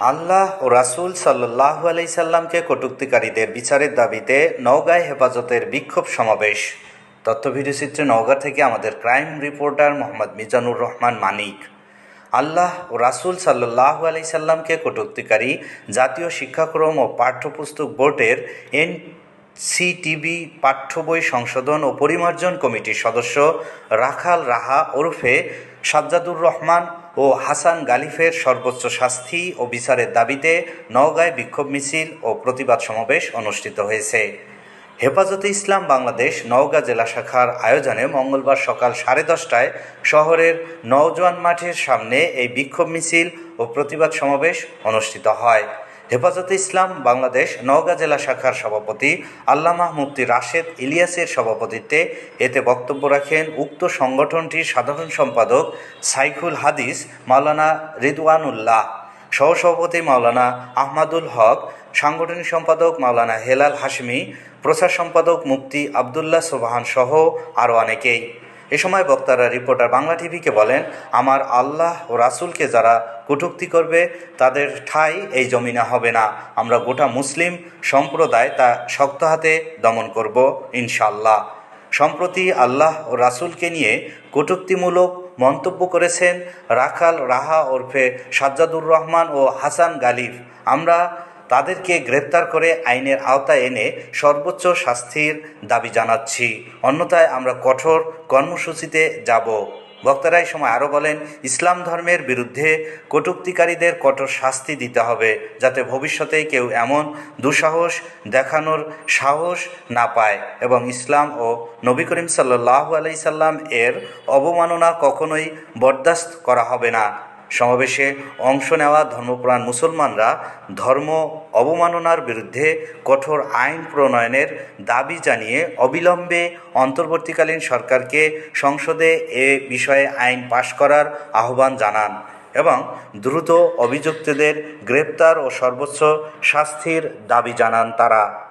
আল্লাহ ও রাসূল সাল্লাহ আলাইসাল্লামকে কটুক্তিকারীদের বিচারের দাবিতে নওগাঁয় হেফাজতের বিক্ষোভ সমাবেশ। তথ্য ভিডিওচিত্রে নওগাঁ থেকে আমাদের ক্রাইম রিপোর্টার মোহাম্মদ মিজানুর রহমান মানিক। আল্লাহ ও রাসূল সাল্লাহ আলাইসাল্লামকে কটুক্তিকারী জাতীয় শিক্ষাক্রম ও পাঠ্যপুস্তক বোর্ডের এন সিটিভি পাঠ্য বই সংশোধন ও পরিমার্জন কমিটির সদস্য রাখাল রাহা ওরফে সাজ্জাদুর রহমান ও হাসান গালিফের সর্বোচ্চ শাস্তি ও বিচারের দাবিতে নওগাঁয় বিক্ষোভ মিছিল ও প্রতিবাদ সমাবেশ অনুষ্ঠিত হয়েছে। হেফাজতে ইসলাম বাংলাদেশ নওগাঁ জেলা শাখার আয়োজনে মঙ্গলবার সকাল সাড়ে দশটায় শহরের নওজোয়ান মাঠের সামনে এই বিক্ষোভ মিছিল ও প্রতিবাদ সমাবেশ অনুষ্ঠিত হয়। হেফাজতে ইসলাম, বাংলাদেশ, নওগাঁ জেলা শাখার সভাপতি আল্লামা মুফতি রাশেদ ইলিয়াসের সভাপতিত্বে এতে বক্তব্য রাখেন উক্ত সংগঠনটির সাধারণ সম্পাদক সাইফুল হাদিস, মাওলানা রিদওয়ানুল্লাহ। সহসভাপতি মাওলানা আহমাদুল হক, সাংগঠনিক সম্পাদক মাওলানা হেলাল হাশমি, প্রচার সম্পাদক মুফতি আবদুল্লাহ সোবাহান সহ আরও অনেকেই। এ সময় বক্তারা রিপোর্টার বাংলা টিভিকে বলেন, আমার আল্লাহ ও রাসূলকে যারা কটূক্তি করবে, তাদের ঠাঁই এই জমিনে হবে না। আমরা গোটা মুসলিম সম্প্রদায় তা শক্ত হাতে দমন করব ইনশাল্লাহ সম্প্রতি আল্লাহ ও রাসূলকে নিয়ে কটূক্তিমূলক মন্তব্য করেছেন রাখাল রাহা ওরফে সাজ্জাদুর রহমান ও হাসান গালিফ আমরা তাদেরকে গ্রেপ্তার করে আইনের আওতায় এনে সর্বোচ্চ শাস্তির দাবি জানাচ্ছি। অন্যথায় আমরা কঠোর কর্মসূচিতে যাব। বক্তারা এই সময় আরও বলেন, ইসলাম ধর্মের বিরুদ্ধে কটুক্তিকারীদের কঠোর শাস্তি দিতে হবে, যাতে ভবিষ্যতে কেউ এমন দুঃসাহস দেখানোর সাহস না পায় এবং ইসলাম ও নবী করিম সাল্লাহ আলাইসাল্লাম এর অবমাননা কখনোই বরদাস্ত করা হবে না। সমাবেশে অংশ নেওয়া ধর্মপ্রাণ মুসলমানরা ধর্ম অবমাননার বিরুদ্ধে কঠোর আইন প্রণয়নের দাবি জানিয়ে অবিলম্বে অন্তর্বর্তীকালীন সরকারকে সংসদে এ বিষয়ে আইন পাশ করার আহ্বান জানান এবং দ্রুত অভিযুক্তদের গ্রেপ্তার ও সর্বোচ্চ শাস্তির দাবি জানান তারা।